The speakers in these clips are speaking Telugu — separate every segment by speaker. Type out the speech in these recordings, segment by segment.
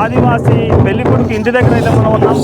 Speaker 1: ఆదివాసి పెళ్ళి కొడుకు ఇంటి దగ్గర అయితే మనం ఉన్నాం.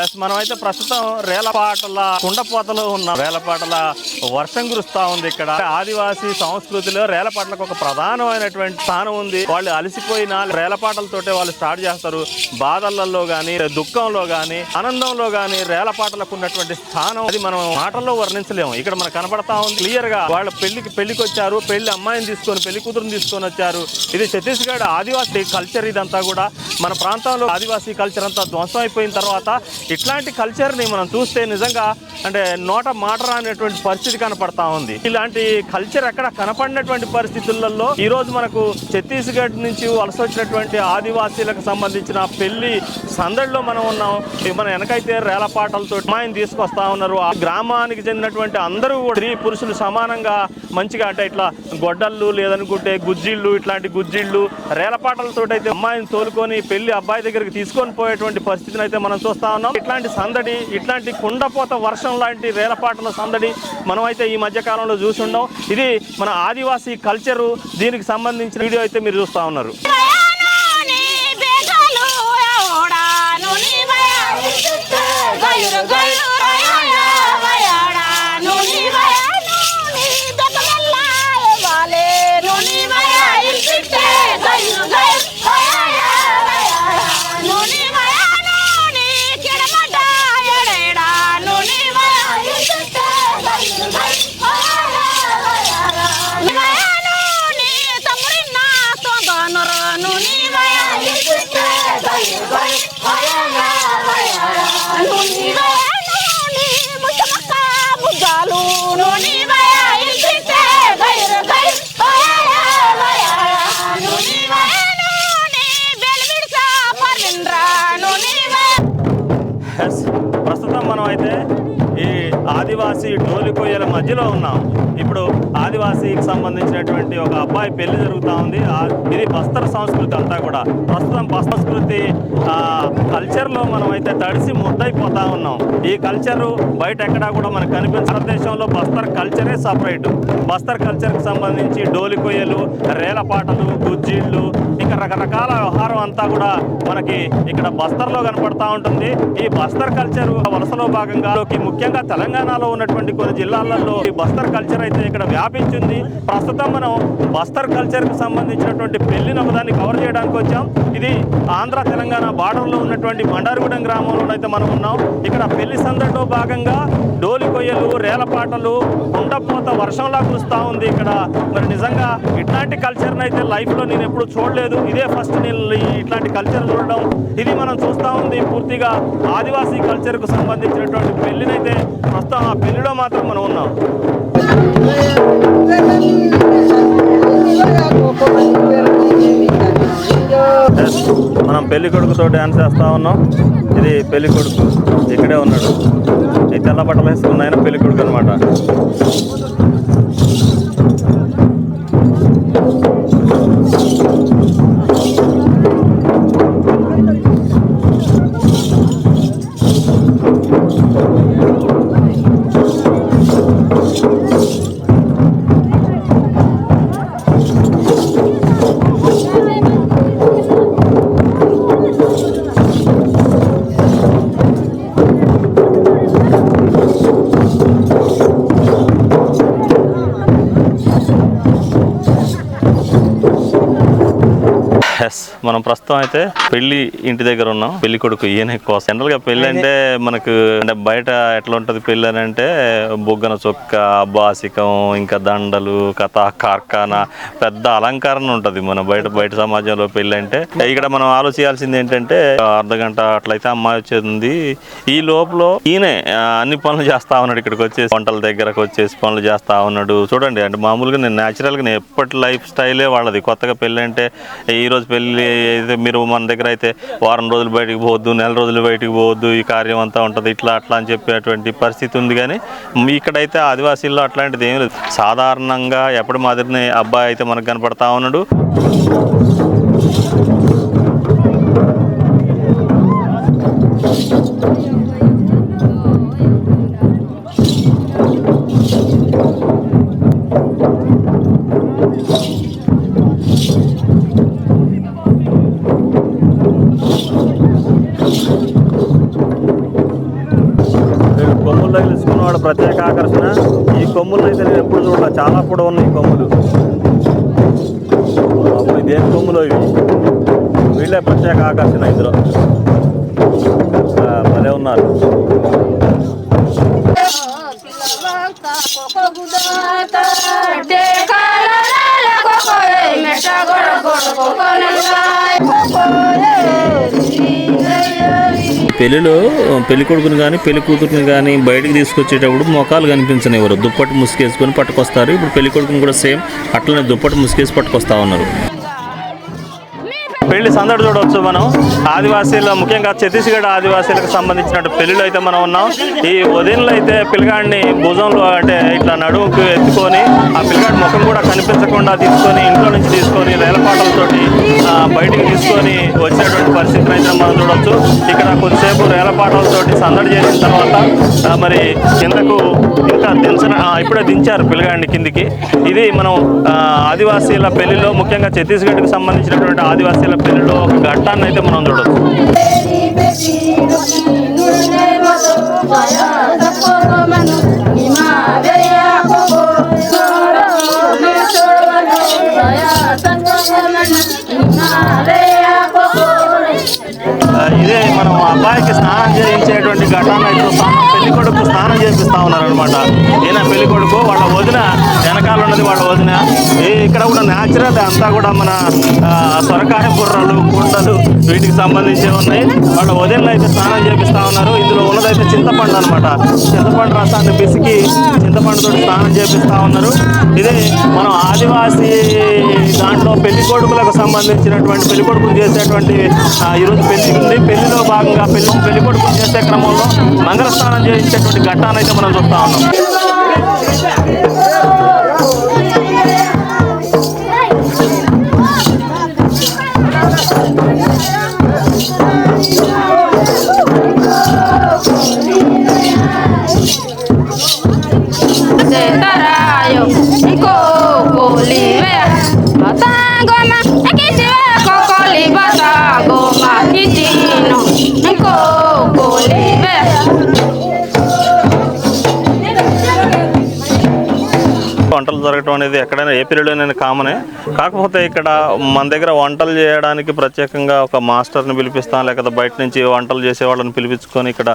Speaker 1: ఎస్, మనమైతే ప్రస్తుతం రేలపాటల కుండపోతలో ఉన్నాం. రేలపాటల వర్షం కురుస్తా ఉంది ఇక్కడ. ఆదివాసీ సంస్కృతిలో రేలపాటలకు ఒక ప్రధానమైనటువంటి స్థానం ఉంది. వాళ్ళు అలసిపోయిన రేలపాటలతోటే వాళ్ళు స్టార్ట్ చేస్తారు. బాధలలో కానీ దుఃఖంలో కానీ ఆనందంలో కానీ రేలపాటలకు ఉన్నటువంటి స్థానం అది మనం మాటల్లో వర్ణించలేము. ఇక్కడ మనకు కనపడతా ఉంది. క్లియర్గా వాళ్ళ పెళ్ళికి పెళ్ళికి వచ్చారు పెళ్ళి అమ్మాయిని తీసుకొని పెళ్ళి కూతురుని తీసుకొని వచ్చారు. ఇది ఛత్తీస్గఢ్ ఆదివాసీ కల్చర్ ఇదంతా కూడా. మన ప్రాంతంలో ఆదివాసీ కల్చర్ అంతా ధ్వంసం అయిపోయిన తర్వాత ఇట్లాంటి కల్చర్ని మనం చూస్తే నిజంగా అంటే నోట మాట రానటువంటి పరిస్థితి కనపడతా ఉంది. ఇలాంటి కల్చర్ ఎక్కడ కనపడినటువంటి పరిస్థితులలో ఈ రోజు మనకు ఛత్తీస్గఢ్ నుంచి వలస వచ్చినటువంటి ఆదివాసీలకు సంబంధించిన పెళ్ళి సందడిలో మనం ఉన్నాం. మన వెనకైతే రేలపాటలతో అమ్మాయిని తీసుకొస్తా ఉన్నారు. ఆ గ్రామానికి చెందినటువంటి అందరూ కూడా స్త్రీ పురుషులు సమానంగా మంచిగా అంటే ఇట్లా గొడ్డళ్ళు లేదనుకుంటే గుజ్జిళ్ళు ఇట్లాంటి గుజ్జిళ్ళు రేలపాటలతో అయితే అమ్మాయిని తోలుకొని పెళ్ళి అబ్బాయి దగ్గరికి తీసుకొని పోయేటువంటి పరిస్థితిని అయితే మనం చూస్తా ఉన్నాం. ఇట్లాంటి సందడి ఇట్లాంటి కుండపోత వర్షం లాంటి రేలపాటల సందడి మనం అయితే ఈ మధ్య కాలంలో చూసి ఉన్నాం. ఇది మన ఆదివాసీ కల్చరు దీనికి సంబంధించిన వీడియో అయితే మీరు చూస్తా ఉన్నారు. మనం అయితే ఈ ఆదివాసీ డోలి కొయ్యల మధ్యలో ఉన్నాం. ఇప్పుడు ఆదివాసీకి సంబంధించినటువంటి ఒక అబ్బాయి పెళ్ళి జరుగుతూ ఉంది. ఇది బస్తర సంస్కృతి అంతా కూడా. ప్రస్తుతం బస్తర సంస్కృతి కల్చర్లో మనం అయితే తడిసి ముద్దైపోతా ఉన్నాం. ఈ కల్చరు బయట ఎక్కడా కూడా మనకు కనిపించిన దేశంలో బస్తర్ కల్చరే సపరేట్. బస్తర్ కల్చర్కి సంబంధించి డోలికొయ్యలు రేలపాటలు గుజ్జీళ్ళు ఇంకా రకరకాల వ్యవహారం అంతా కూడా మనకి ఇక్కడ బస్తర్లో కనపడతా ఉంటుంది. ఈ బస్తర్ కల్చర్ వలసలో భాగంగా ముఖ్యంగా తెలంగాణ తెలంగాణలో ఉన్నటువంటి కొన్ని జిల్లాలలో ఈ బస్తర్ కల్చర్ అయితే ఇక్కడ వ్యాపించింది. ప్రస్తుతం మనం బస్తర్ కల్చర్కి సంబంధించినటువంటి పెళ్ళి నమ్మదాన్ని కవర్ చేయడానికి వచ్చాం. ఇది ఆంధ్ర తెలంగాణ బార్డర్లో ఉన్నటువంటి బండారుగూడెం గ్రామంలో అయితే మనం ఉన్నాం. ఇక్కడ పెళ్ళి సందడిలో భాగంగా డోలి కొయ్యలు రేలపాటలు కుండపోత వర్షంలా కురుస్తూ ఉంది ఇక్కడ. మరి నిజంగా ఇట్లాంటి కల్చర్ని అయితే లైఫ్లో నేను ఎప్పుడు చూడలేదు. ఇదే ఫస్ట్ నేను ఇట్లాంటి కల్చర్ చూడడం. ఇది మనం చూస్తూ ఉంది. పూర్తిగా ఆదివాసీ కల్చర్కు సంబంధించినటువంటి పెళ్ళినైతే ప్రస్తుతం ఆ పెళ్ళిలో మాత్రం మనం ఉన్నాం. మనం పెళ్ళి కొడుకుతో డ్యాన్స్ చేస్తా ఉన్నాం. ఇది పెళ్ళి కొడుకు ఇక్కడే ఉన్నాడు. ఈ తెల్ల బట్టలు వేసుకున్న ఆయన పెళ్ళి కొడుకు అనమాట మనం ప్రస్తుతం అయితే పెళ్ళి ఇంటి దగ్గర ఉన్నాం. పెళ్ళి కొడుకు ఈయన కోసం. జనరల్గా పెళ్ళి అంటే మనకు అంటే బయట ఎట్లా ఉంటది పెళ్ళి అని అంటే బొగ్గన చొక్క బాసికం ఇంకా దండలు కథ కార్ఖానా పెద్ద అలంకరణ ఉంటది మన బయట బయట సమాజంలో పెళ్ళి అంటే. ఇక్కడ మనం ఆలోచించాల్సింది ఏంటంటే అర్ధ గంట అట్లయితే అమ్మాయి వచ్చేది ఈ లోపల ఈయనే అన్ని పనులు చేస్తా ఉన్నాడు ఇక్కడికి వచ్చేసి. వంటల దగ్గరకు వచ్చేసి పనులు చేస్తా ఉన్నాడు. చూడండి అంటే మామూలుగా నేను న్యాచురల్గా నేను ఎప్పటి లైఫ్ స్టైలే వాళ్ళది. కొత్తగా పెళ్ళి అంటే ఈ రోజు పెళ్ళి అయితే మీరు మన దగ్గర అయితే వారం రోజులు బయటికి పోవద్దు నెల రోజులు బయటికి పోవద్దు ఈ కార్యం అంతా ఉంటుంది ఇట్లా అట్లా అని చెప్పేటువంటి పరిస్థితి ఉంది కానీ ఇక్కడైతే ఆదివాసీల్లో అట్లాంటిది ఏం లేదు. సాధారణంగా ఎప్పటి మాదిరిని అబ్బాయి అయితే మనకు కనపడతా ఉన్నాడు. ఈ కొమ్ములు అయితే నేను ఎప్పుడు చూడాలి చాలా కూడా ఉన్నాయి కొమ్ములు అప్పుడు దేని కొమ్ములు ఇవి వీళ్ళే ప్రత్యేక ఆకర్షణ ఇందులో ఆ, భలే ఉన్నారు పెళ్ళిలో పెళ్ళి కొడుకుని కానీ పెళ్ళి కూతురుని కానీ బయటికి తీసుకొచ్చేటప్పుడు మొఖాలు కనిపించనివ్వరు. దుప్పటి ముసుకేసుకొని పట్టుకొస్తారు. ఇప్పుడు పెళ్ళి కొడుకుని కూడా సేమ్ అట్లనే దుప్పటి ముసుకేసి పట్టుకొస్తా ఉన్నారు. సందడి చూడవచ్చు మనం. ఆదివాసీల ముఖ్యంగా ఛత్తీస్గఢ్ ఆదివాసీలకు సంబంధించిన పెళ్ళిలో అయితే మనం ఉన్నాం. ఈ ఉదయంలో అయితే పిల్లగాడిని భుజంలో అంటే ఇట్లా నడుముకు ఎత్తుకొని ఆ పిల్లగాడి ముఖం కూడా కనిపించకుండా తీసుకొని ఇంట్లో నుంచి తీసుకొని రేలపాటలతోటి బయటికి తీసుకొని వచ్చినటువంటి పరిస్థితిని అయితే మనం చూడవచ్చు ఇక్కడ కొద్దిసేపు రేలపాటలతోటి సందడి చేసిన తర్వాత మరి కిందకు ఇంకా దించిన ఇప్పుడే దించారు పిల్లగాడిని కిందికి. ఇది మనం ఆదివాసీల పెళ్ళిలో ముఖ్యంగా ఛత్తీస్గఢ్కి సంబంధించినటువంటి ఆదివాసీల పెళ్ళిలో ఒక ఘట్టాన్ని అయితే మనం చూడొచ్చు ఆ, ఇదే మనం అబ్బాయికి స్నానం చేయించేటువంటి ఘటన చూస్తాం పెళ్ళి కొడుకు స్నానం చేపిస్తా ఉన్నారనమాట ఈయన పెళ్ళి కొడుకు వాళ్ళ వదిన వెనకాల ఉన్నది వాళ్ళ వదిన. ఇక్కడ కూడా న్యాచురల్ అంతా కూడా మన సొరకాయ బుర్రలు కుండలు వీటికి సంబంధించి ఉన్నాయి. వాళ్ళ వదినలు అయితే స్నానం చేపిస్తా ఉన్నారు. ఇందులో ఉన్నదైతే చింతపండు అనమాట చింతపండు రసాన్ని పిసికి చింతపండుతో స్నానం చేపిస్తా ఉన్నారు. ఇది మనం ఆదివాసీ దాంట్లో పెళ్ళి కొడుకులకు సంబంధించినటువంటి పెళ్ళి కొడుకులు చేసేటువంటి ఈరోజు పెళ్ళి ఉంది. పెళ్ళిలో భాగంగా పెళ్ళి పెళ్ళి కొడుకు చేసే క్రమంలో మంగళస్నానం చేయించేటువంటి ఘట్టాన్ని అయితే మనం చూస్తా ఉన్నాం.
Speaker 2: Tarayo, Iko, Bolivia, Batangoma, Ekitiwe,
Speaker 1: వంటలు జరగటం అనేది ఎక్కడైనా ఏ నేను కామనే కాకపోతే ఇక్కడ మన దగ్గర వంటలు చేయడానికి ప్రత్యేకంగా ఒక మాస్టర్ని పిలిపిస్తాం లేకపోతే బయట నుంచి వంటలు చేసే వాళ్ళని పిలిపించుకొని ఇక్కడ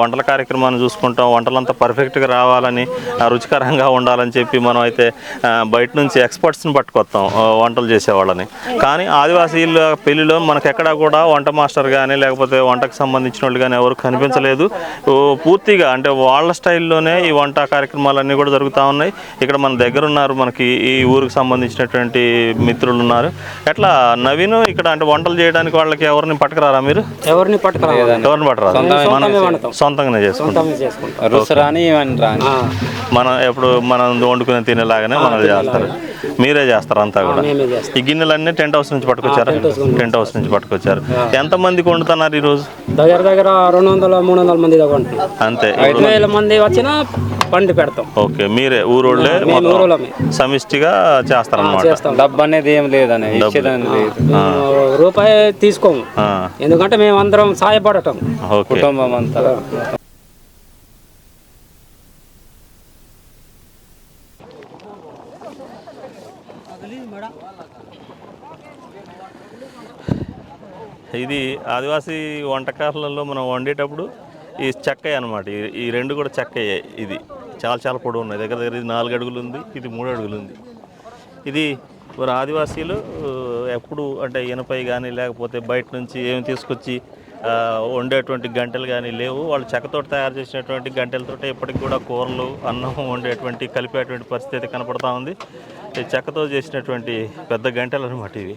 Speaker 1: వంటల కార్యక్రమాన్ని చూసుకుంటాం. వంటలంతా పర్ఫెక్ట్గా రావాలని రుచికరంగా ఉండాలని చెప్పి మనం అయితే బయట నుంచి ఎక్స్పర్ట్స్ని పట్టుకొస్తాం వంటలు చేసేవాళ్ళని. కానీ ఆదివాసీల పెళ్ళిలో మనకు ఎక్కడా కూడా వంట మాస్టర్ కానీ లేకపోతే వంటకు సంబంధించిన వాళ్ళు కానీ ఎవరు కనిపించలేదు. పూర్తిగా అంటే వాళ్ళ స్టైల్లోనే ఈ వంట కార్యక్రమాలన్నీ కూడా జరుగుతూ ఉన్నాయి. ఇక్కడ మన దగ్గర ఉన్నారు మనకి ఈ ఊరికి సంబంధించినటువంటి మిత్రులు ఉన్నారు ఎట్లా నవీన్ ఇక్కడ అంటే వంటలు చేయడానికి వాళ్ళకి ఎవరిని పట్టుకురారా మీరు?
Speaker 3: ఎవరిని పట్టుకురా
Speaker 1: ఎవరిని పట్టరారు మన సొంతంగానే చేసుకుంటాం.
Speaker 4: రుసు రాని ఇవన్నీ రాని.
Speaker 1: మనం ఎప్పుడు మనం వండుకుని తినేలాగానే మనం చేస్తారు. మీరే చేస్తారు అంతా కూడా? ఈ గిన్నెలన్నీ టెంట్ హౌస్ నుంచి పట్టుకొచ్చారా? టెంట్ హౌస్ నుంచి. పట్టుకొచ్చారు. ఎంత మందికి వండుతున్నారు ఈరోజు?
Speaker 3: దగ్గర దగ్గర రెండు వందల మూడు వందల మంది
Speaker 1: అంతే.
Speaker 3: ఐదు వేల మంది వచ్చినా పండి పెడతాం.
Speaker 1: ఓకే మీరే ఊరోళ్ళే సమిష్టిగా చేస్తారనమాట
Speaker 3: చేస్తాం.
Speaker 4: డబ్బు అనేది ఏం లేదని
Speaker 3: రూపాయి తీసుకోము. ఎందుకంటే మేము అందరం సాయపడటం.
Speaker 1: ఓకే.
Speaker 4: కుటుంబం అంతా.
Speaker 1: ఇది ఆదివాసీ వంటకాలలో మనం వండేటప్పుడు ఈ చెక్కయ్య అనమాట ఈ- రెండు కూడా చెక్కయ్యే ఇది. చాలా చాలా పొడవు ఉన్నాయి. దగ్గర దగ్గర ఇది నాలుగు అడుగులు ఉంది ఇది మూడు అడుగులు ఉంది. ఇది మరి ఆదివాసీలు ఎప్పుడు అంటే ఇనపై కానీ లేకపోతే బయట నుంచి ఏమి తీసుకొచ్చి వండేటువంటి గంటలు కానీ లేవు. వాళ్ళు చెక్కతో తయారు చేసినటువంటి గంటలతో ఇప్పటికి కూడా కూరలు అన్నం వండేటువంటి కలిపేటువంటి పరిస్థితి కనపడతా ఉంది. ఈ చెక్కతో చేసినటువంటి పెద్ద గంటలు అనమాట ఇవి.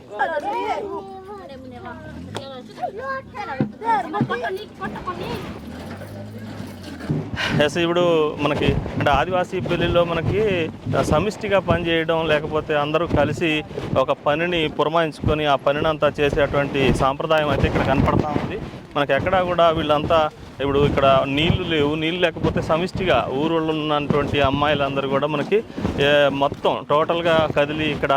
Speaker 1: ఎస్ ఇప్పుడు మనకి అంటే ఆదివాసీ పెళ్ళిలో మనకి సమిష్టిగా పనిచేయడం లేకపోతే అందరూ కలిసి ఒక పనిని పురమాయించుకొని ఆ పనిని అంతా చేసేటువంటి సాంప్రదాయం అయితే ఇక్కడ కనపడతా ఉంది. మనకి ఎక్కడా కూడా వీళ్ళంతా ఇప్పుడు ఇక్కడ నీళ్ళు లేవు నీళ్ళు లేకపోతే సమిష్టిగా ఊరు ఉన్నటువంటి అమ్మాయిలందరూ కూడా మనకి మొత్తం టోటల్గా కదిలి ఇక్కడ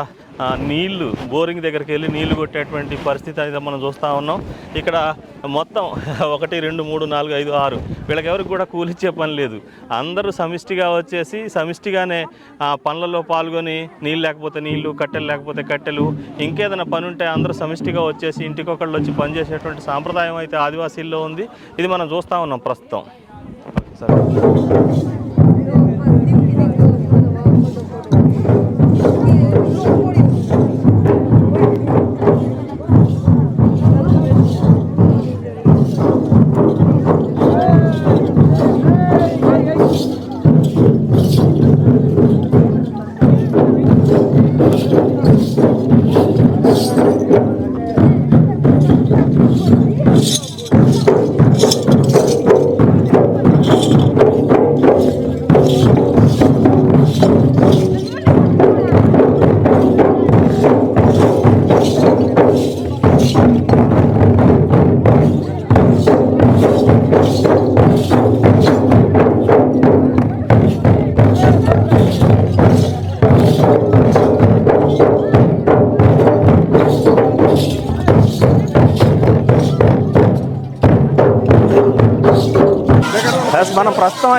Speaker 1: నీళ్ళు బోరింగ్ దగ్గరికి వెళ్ళి నీళ్ళు కొట్టేటువంటి పరిస్థితి అయితే మనం చూస్తూ ఉన్నాం. ఇక్కడ మొత్తం ఒకటి రెండు మూడు నాలుగు ఐదు ఆరు. వీళ్ళకెవరికి కూడా కూలిచ్చే పని లేదు. అందరూ సమిష్టిగా వచ్చేసి సమిష్టిగానే పనులలో పాల్గొని నీళ్ళు లేకపోతే నీళ్ళు కట్టెలు లేకపోతే కట్టెలు ఇంకేదైనా పని ఉంటే అందరూ సమిష్టిగా వచ్చేసి ఇంటికొకళ్ళు వచ్చి పనిచేసేటువంటి సాంప్రదాయం అయితే ఆదివాసీల్లో ఉంది. ఇది మనం చూస్తూ ఉన్నాం ప్రస్తుతం. సరే.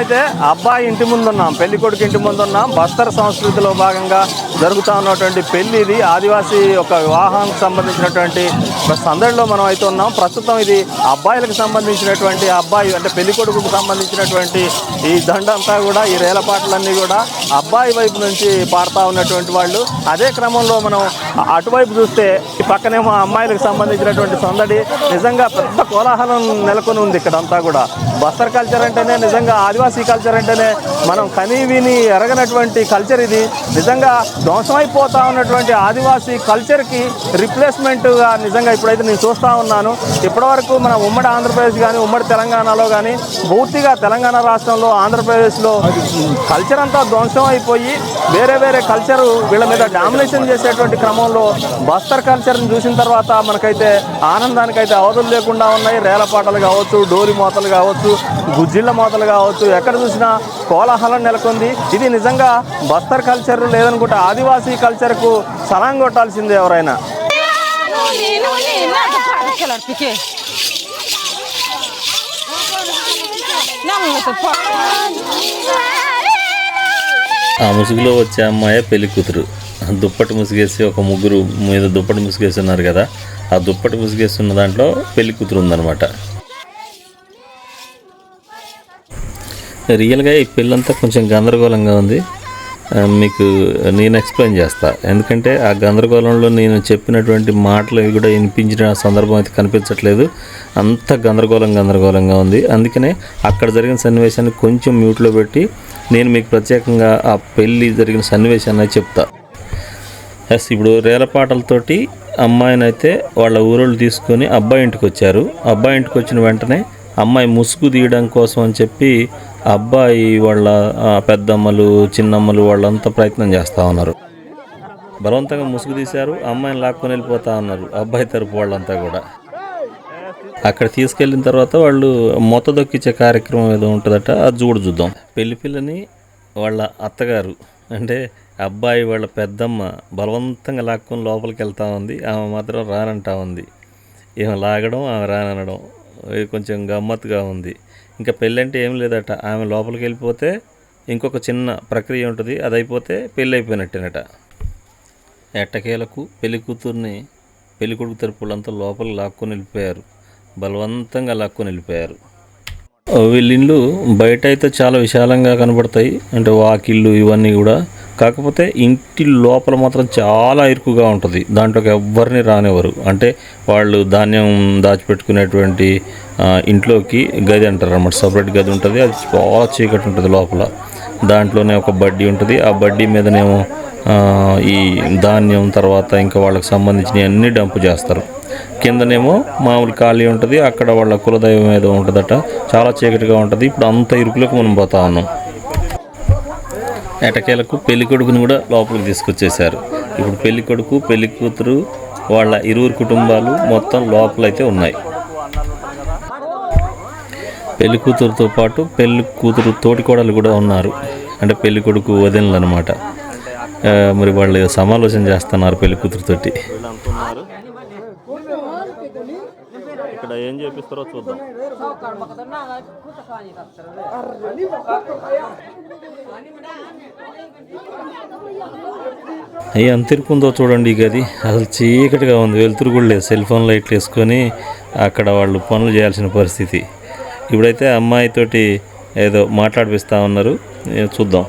Speaker 1: అయితే అబ్బాయి ఇంటి ముందు ఉన్నాం పెళ్ళి కొడుకు ఇంటి ముందున్నాం. బస్తర్ సంస్కృతిలో భాగంగా జరుగుతూ ఉన్నటువంటి పెళ్ళి ఇది. ఆదివాసీ ఒక వివాహానికి సంబంధించినటువంటి సందడిలో మనం అయితే ఉన్నాం. ప్రస్తుతం ఇది అబ్బాయిలకు సంబంధించినటువంటి అబ్బాయి అంటే పెళ్ళి కొడుకుకు సంబంధించినటువంటి ఈ దండ అంతా కూడా ఈ రేలపాటలన్నీ కూడా అబ్బాయి వైపు నుంచి పాడుతూ ఉన్నటువంటి వాళ్ళు. అదే క్రమంలో మనం అటువైపు చూస్తే ఈ పక్కనేమో అమ్మాయిలకు సంబంధించినటువంటి సందడి. నిజంగా పెద్ద కోలాహలం నెలకొని ఉంది ఇక్కడ అంతా కూడా. బస్తర్ కల్చర్ అంటేనే నిజంగా ఆదివాసీ కల్చర్ అంటేనే మనం కని విని ఎరగనటువంటి కల్చర్ ఇది. నిజంగా ధ్వంసమైపోతా ఉన్నటువంటి ఆదివాసీ కల్చర్కి రిప్లేస్మెంట్గా నిజంగా ఇప్పుడైతే నేను చూస్తూ ఉన్నాను. ఇప్పటివరకు మన ఉమ్మడి ఆంధ్రప్రదేశ్ కానీ ఉమ్మడి తెలంగాణలో కానీ పూర్తిగా తెలంగాణ రాష్ట్రంలో ఆంధ్రప్రదేశ్లో కల్చర్ అంతా ధ్వంసం అయిపోయి వేరే వేరే కల్చరు వీళ్ళ మీద డామినేషన్ చేసేటువంటి క్రమంలో బస్తర్ కల్చర్ని చూసిన తర్వాత మనకైతే ఆనందానికైతే అవధులు లేకుండా ఉన్నాయి. రేలపాటలు కావచ్చు డోలి మోతలు కావచ్చు గుజ్జిళ్ళ మోతలు కావచ్చు ఎక్కడ చూసినా కోలాహలం నెలకొంది. ఇది నిజంగా బస్తర్ కల్చర్ లేదనుకుంటే ఆదివాసీ కల్చర్కు సలాం కొట్టాల్సిందే ఎవరైనా.
Speaker 5: ఆ ముసుగులో వచ్చే అమ్మాయే పెళ్ళి కూతురు. దుప్పటి ముసుగేసి ఒక ముగ్గురు మీద దుప్పటి ముసుగేసి ఉన్నారు కదా ఆ దుప్పటి ముసుగేసి ఉన్న దాంట్లో పెళ్ళి కూతురు ఉందన్నమాట. రియల్గా ఈ పెళ్ళంతా కొంచెం గందరగోళంగా ఉంది. మీకు నేను ఎక్స్ప్లెయిన్ చేస్తా. ఎందుకంటే ఆ గందరగోళంలో నేను చెప్పినటువంటి మాటలు కూడా వినిపించిన సందర్భం అయితే కనిపించట్లేదు. అంత గందరగోళం గందరగోళంగా ఉంది. అందుకనే అక్కడ జరిగిన సన్నివేశాన్ని కొంచెం మ్యూట్లో పెట్టి నేను మీకు ప్రత్యేకంగా ఆ పెళ్ళి జరిగిన సన్నివేశాన్ని చెప్తా. ఎస్ ఇప్పుడు రేలపాటలతోటి అమ్మాయిని అయితే వాళ్ళ ఊరోళ్ళు తీసుకొని అబ్బాయి ఇంటికి వచ్చారు అబ్బాయి ఇంటికి వచ్చిన వెంటనే అమ్మాయి ముసుగు తీయడం కోసం అని చెప్పి అబ్బాయి వాళ్ళ పెద్దమ్మలు చిన్నమ్మలు వాళ్ళంతా ప్రయత్నం చేస్తూ ఉన్నారు. బలవంతంగా ముసుగు తీశారు అమ్మాయిని లాక్కొని వెళ్ళిపోతా ఉన్నారు అబ్బాయి తరపు వాళ్ళంతా కూడా. అక్కడ తీసుకెళ్ళిన తర్వాత వాళ్ళు మొత్త దొక్కిచ్చే కార్యక్రమం ఏదో ఉంటుందట అది చూడు చూద్దాం. పెళ్ళి పిల్లని వాళ్ళ అత్తగారు అంటే అబ్బాయి వాళ్ళ పెద్దమ్మ బలవంతంగా లాక్కొని లోపలికి వెళ్తా ఉంది ఆమె మాత్రం రానంటా ఉంది. ఈమె లాగడం ఆమె రాననడం కొంచెం గమ్మత్తుగా ఉంది. ఇంకా పెళ్ళంటే ఏం లేదట. ఆమె లోపలికి వెళ్ళిపోతే ఇంకొక చిన్న ప్రక్రియ ఉంటుంది. అది అయిపోతే పెళ్ళి అయిపోయినట్టేనట ఎట్టకేలకు పెళ్ళి కూతుర్ని
Speaker 1: పెళ్ళి కొడుకు తరపులంతా లోపల లాక్కొని వెళ్ళిపోయారు. బలవంతంగా లాక్కొని వెళ్ళిపోయారు. వీళ్ళిళ్ళు ఇల్లు బయట అయితే చాలా విశాలంగా కనబడతాయి. అంటే వాకిళ్ళు ఇవన్నీ కూడా. కాకపోతే ఇంటి లోపల మాత్రం చాలా ఇరుకుగా ఉంటుంది. దాంట్లోకి ఎవ్వరిని రానివ్వరు. అంటే వాళ్ళు ధాన్యం దాచిపెట్టుకునేటువంటి ఇంట్లోకి గది అంటారు అన్నమాట. సపరేట్ గది ఉంటుంది. అది చాలా చీకటి ఉంటుంది లోపల. దాంట్లోనే ఒక బడ్డీ ఉంటుంది. ఆ బడ్డీ మీదనేమో ఈ ధాన్యం తర్వాత ఇంకా వాళ్ళకి సంబంధించినవి అన్నీ డంప్ చేస్తారు. కిందనేమో మామూలు ఖాళీ ఉంటుంది. అక్కడ వాళ్ళ కులదైవం ఏదో ఉంటుందట. చాలా చీకటిగా ఉంటుంది. ఇప్పుడు అంత ఇరుకులకు మనం పోతా ఉన్నాం. ఎటకేలకు పెళ్ళి కొడుకుని కూడా లోపలికి తీసుకొచ్చేసారు ఇప్పుడు పెళ్ళి కొడుకు పెళ్ళి కూతురు వాళ్ళ ఇరువురు కుటుంబాలు మొత్తం లోపలైతే ఉన్నాయి. పెళ్ళి కూతురుతో పాటు పెళ్ళి కూతురు తోటికోడలు కూడా ఉన్నారు. అంటే పెళ్ళి కొడుకు వదినలు అనమాట మరి వాళ్ళు సమాలోచన చేస్తున్నారు పెళ్ళి కూతురుతోటి.
Speaker 6: ఇక్కడ ఏం చేపిస్తారో చూద్దాం.
Speaker 1: అయ్యి ఎంత ఇరుకుందో చూడండి ఈ గది. అసలు చీకటిగా ఉంది. వెలుతురు కూడా లేదు. సెల్ ఫోన్ లైట్లు వేసుకొని అక్కడ వాళ్ళు పనులు చేయాల్సిన పరిస్థితి. ఇప్పుడైతే అమ్మాయితోటి ఏదో మాట్లాడిపిస్తా ఉన్నారు. చూద్దాం.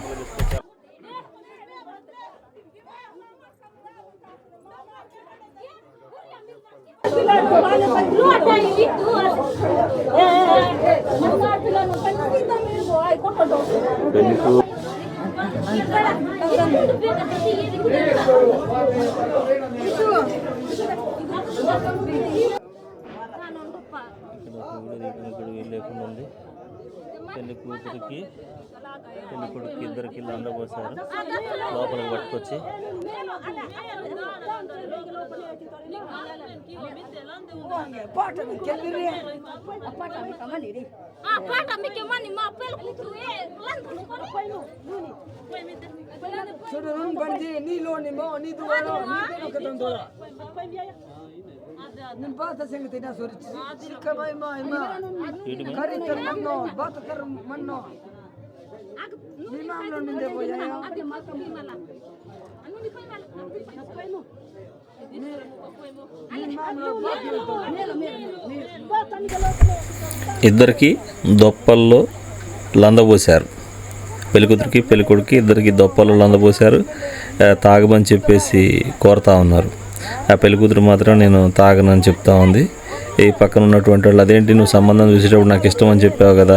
Speaker 1: ఏ చూద్దాం పెళ్ళి కూతురికి పెళ్ళి కొడుకు ఇద్దరికి అందబోసారు. లోపలికి పట్టుకొచ్చి.
Speaker 7: ఆ పాట మీకు మని
Speaker 8: నీ దూరం ನಿನ್ನ ಬಾತ ಸಂಗತಿ ನಾ ಸುರಿಚ ಚಿಕ್ಕ
Speaker 1: ఇద్దరికి దొప్పల్లో లందబోశారు. పెళ్ళికూతురికి పెళ్ళికొడుకి ఇద్దరికి దొప్పల్లో లందబోశారు. తాగమని చెప్పేసి కోరతా ఉన్నారు. ఆ పెళ్ళికూతురు మాత్రం నేను తాగనని చెప్తా ఉంది. ఈ పక్కన ఉన్నటువంటి వాళ్ళు అదేంటి నువ్వు సంబంధం చూసేటప్పుడు నాకు ఇష్టం అని చెప్పావు కదా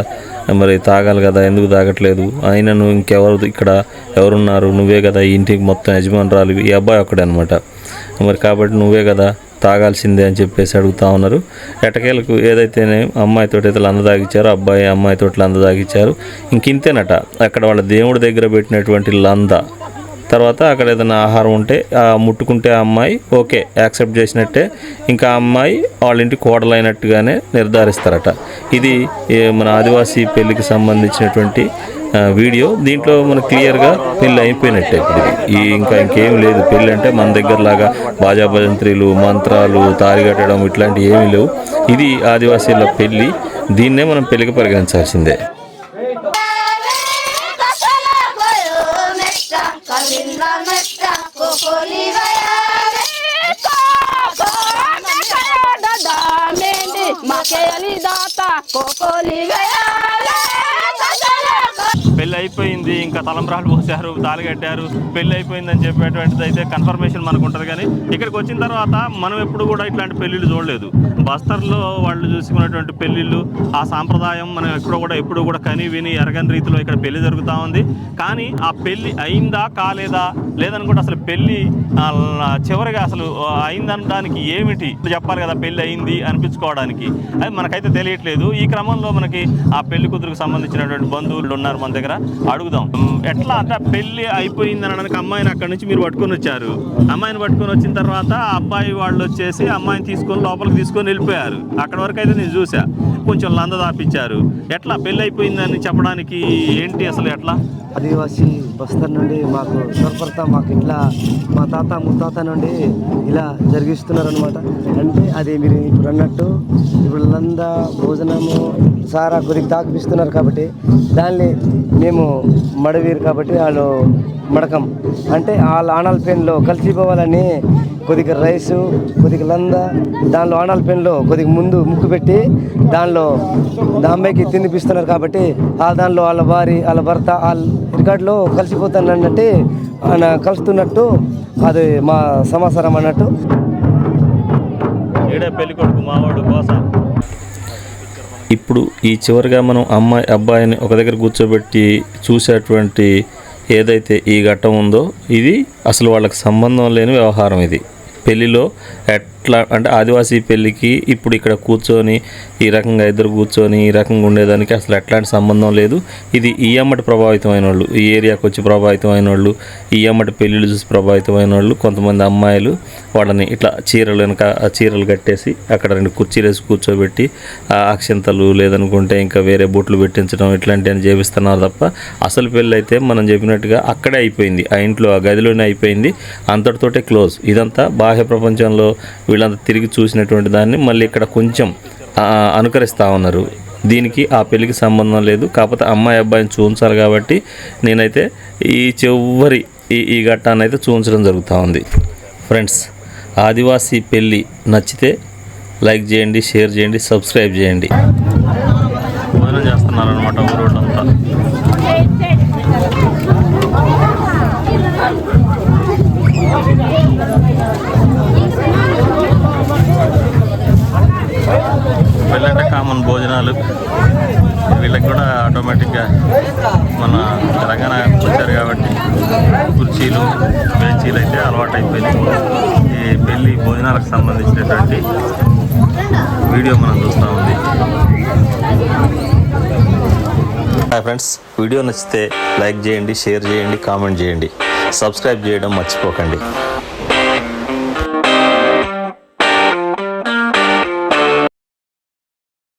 Speaker 1: మరి తాగాలి కదా ఎందుకు తాగట్లేదు? అయినా నువ్వు ఇంకెవరు ఇక్కడ ఎవరున్నారు? నువ్వే కదా ఈ ఇంటికి మొత్తం యజమానురాలు ఈ అబ్బాయి ఒక్కడే అనమాట మరి కాబట్టి నువ్వే కదా తాగాల్సిందే అని చెప్పేసి అడుగుతా ఉన్నారు. ఎటకేలకు ఏదైతేనే అమ్మాయితో అయితే లంద తాగిచ్చారో అబ్బాయి అమ్మాయితో లంద తాగిచ్చారు. ఇంకింతేనట అక్కడ వాళ్ళ దేవుడి దగ్గర పెట్టినటువంటి లంద తర్వాత అక్కడ ఏదైనా ఆహారం ఉంటే ముట్టుకుంటే ఆ అమ్మాయి ఓకే యాక్సెప్ట్ చేసినట్టే. ఇంకా ఆ అమ్మాయి వాళ్ళ ఇంటి కోడలైనట్టుగానే నిర్ధారిస్తారట. ఇది మన ఆదివాసీ పెళ్ళికి సంబంధించినటువంటి వీడియో. దీంట్లో మనకు క్లియర్గా పెళ్ళి అయిపోయినట్టే ఇప్పుడు ఈ ఇంకా ఇంకేం లేదు. పెళ్ళి అంటే మన దగ్గర లాగా బాజా భజంత్రీలు మంత్రాలు తారిగట్టడం ఇట్లాంటివి ఏమీ లేవు. ఇది ఆదివాసీల పెళ్ళి దీన్నే మనం పెళ్ళికి పరిగణించాల్సిందే.
Speaker 6: తలంబ్రాలు పోసారు తాళి కట్టారు పెళ్ళి అయిపోయిందని చెప్పేటువంటిది అయితే కన్ఫర్మేషన్ మనకు ఉంటుంది. కానీ ఇక్కడికి వచ్చిన తర్వాత మనం ఎప్పుడు కూడా ఇట్లాంటి పెళ్ళిళ్ళు చూడలేదు. బస్తర్లో వాళ్ళు చూసుకున్నటువంటి పెళ్ళిళ్ళు ఆ సాంప్రదాయం మనం ఎక్కడ కూడా ఎప్పుడు కూడా కని విని ఎరగని రీతిలో ఇక్కడ పెళ్ళి జరుగుతూ ఉంది. కానీ ఆ పెళ్ళి అయిందా కాలేదా లేదనుకుంటే అసలు పెళ్ళి చివరిగా అసలు అయిందనడానికి ఏమిటి? చెప్పాలి కదా పెళ్ళి అయింది అనిపించుకోవడానికి. అది మనకైతే తెలియట్లేదు. ఈ క్రమంలో మనకి ఆ పెళ్ళి కూతురుకు సంబంధించినటువంటి బంధువులు ఉన్నారు మన దగ్గర. అడుగుదాం. ఎట్లా అంటే పెళ్ళి అయిపోయింది అనడానికి అమ్మాయిని అక్కడి నుంచి మీరు పట్టుకొని వచ్చారు. అమ్మాయిని పట్టుకొని వచ్చిన తర్వాత అబ్బాయి వాళ్ళు వచ్చేసి అమ్మాయిని తీసుకొని లోపలికి తీసుకొని వెళ్ళిపోయారు. అక్కడ వరకు అయితే నేను చూసా కొంచెం లంద దాపించారు ఎట్లా పెళ్ళైపోయిందని చెప్పడానికి ఏంటి అసలు ఎట్లా?
Speaker 9: ఆదివాసీ బస్తర్ నుండి మాకు సొరపడతా మాకు ఇట్లా మా తాత ముత్తాత నుండి ఇలా జరిగిస్తున్నారనమాట అంటే అది మీరు ఇప్పుడు అన్నట్టు ఇప్పుడు లంద భోజనము సారా కొద్దిగా తాకిపిస్తున్నారు కాబట్టి దాన్ని మేము మడవీరు కాబట్టి వాళ్ళు మడకం. అంటే వాళ్ళ ఆనాల పెన్లో కలిసిపోవాలని కొద్దిగా రైసు కొద్దిగా లంద దానిలో ఆనాల పెన్లో కొద్దిగా ముందు ముక్కు పెట్టి దానిలో దా అమ్మాయికి తినిపిస్తున్నారు కాబట్టి ఆ దానిలో వాళ్ళ భార్య వాళ్ళ భర్త వాళ్ళ రికార్డులో కలిసిపోతాను అన్నట్టు ఆయన కలుస్తున్నట్టు అది మా సమాచారం అన్నట్టు.
Speaker 10: ఈడే పెళ్ళి కొడుకు మావాడు కోసం
Speaker 1: ఇప్పుడు ఈ చివరిగా మనం అమ్మాయి అబ్బాయిని ఒక దగ్గర కూర్చోబెట్టి చూసేటువంటి ఏదైతే ఈ ఘట్టం ఉందో ఇది అసలు వాళ్ళకి సంబంధం లేని వ్యవహారం ఇది. పెళ్ళిలో ఇట్లా అంటే ఆదివాసీ పెళ్ళికి ఇప్పుడు ఇక్కడ కూర్చొని ఈ రకంగా ఇద్దరు కూర్చొని ఈ రకంగా ఉండేదానికి అసలు ఎట్లాంటి సంబంధం లేదు. ఇది ఈ అమ్మటి ప్రభావితమైన వాళ్ళు ఈ ఏరియాకి వచ్చి ప్రభావితమైన వాళ్ళు ఈ అమ్మటి పెళ్ళిళ్ళు చూసి ప్రభావితమైన వాళ్ళు కొంతమంది అమ్మాయిలు వాళ్ళని ఇట్లా చీరలు వెనక చీరలు కట్టేసి అక్కడ రెండు కుర్చీలు వేసి కూర్చోబెట్టి అక్షంతలు లేదనుకుంటే ఇంకా వేరే బొట్లు పెట్టించడం ఇట్లాంటివన్నీ చేపిస్తున్నారు తప్ప అసలు పెళ్ళి అయితే మనం చెప్పినట్టుగా అక్కడే అయిపోయింది. ఆ ఇంట్లో ఆ గదిలోనే అయిపోయింది. అంతటితోటే క్లోజ్. ఇదంతా బాహ్య ప్రపంచంలో వీళ్ళంతా తిరిగి చూసినటువంటి దాన్ని మళ్ళీ ఇక్కడ కొంచెం అనుకరిస్తూ ఉన్నారు. దీనికి ఆ పెళ్ళికి సంబంధం లేదు. కాకపోతే అమ్మాయి అబ్బాయిని చూపించాలి కాబట్టి నేనైతే ఈ చివరి ఈ ఈ ఘట్టాన్ని అయితే చూపించడం జరుగుతూ ఉంది. ఫ్రెండ్స్ ఆదివాసీ పెళ్ళి నచ్చితే లైక్ చేయండి షేర్ చేయండి సబ్స్క్రైబ్ చేయండి.
Speaker 10: భోజనం చేస్తున్నారనమాట ఊరోళ్ళంతా. కామన్ భోజనాలు. వీళ్ళకి కూడా ఆటోమేటిక్గా మన తెలంగాణ వచ్చారు కాబట్టి కుర్చీలు బెంచీలు అయితే అలవాటు అయిపోయినాయి ఈ పెళ్ళి భోజనాలకు సంబంధించినటువంటి వీడియో మనం చూస్తూ ఉంది.
Speaker 1: హాయ్ ఫ్రెండ్స్ వీడియో నచ్చితే లైక్ చేయండి షేర్ చేయండి కామెంట్ చేయండి. సబ్స్క్రైబ్ చేయడం మర్చిపోకండి.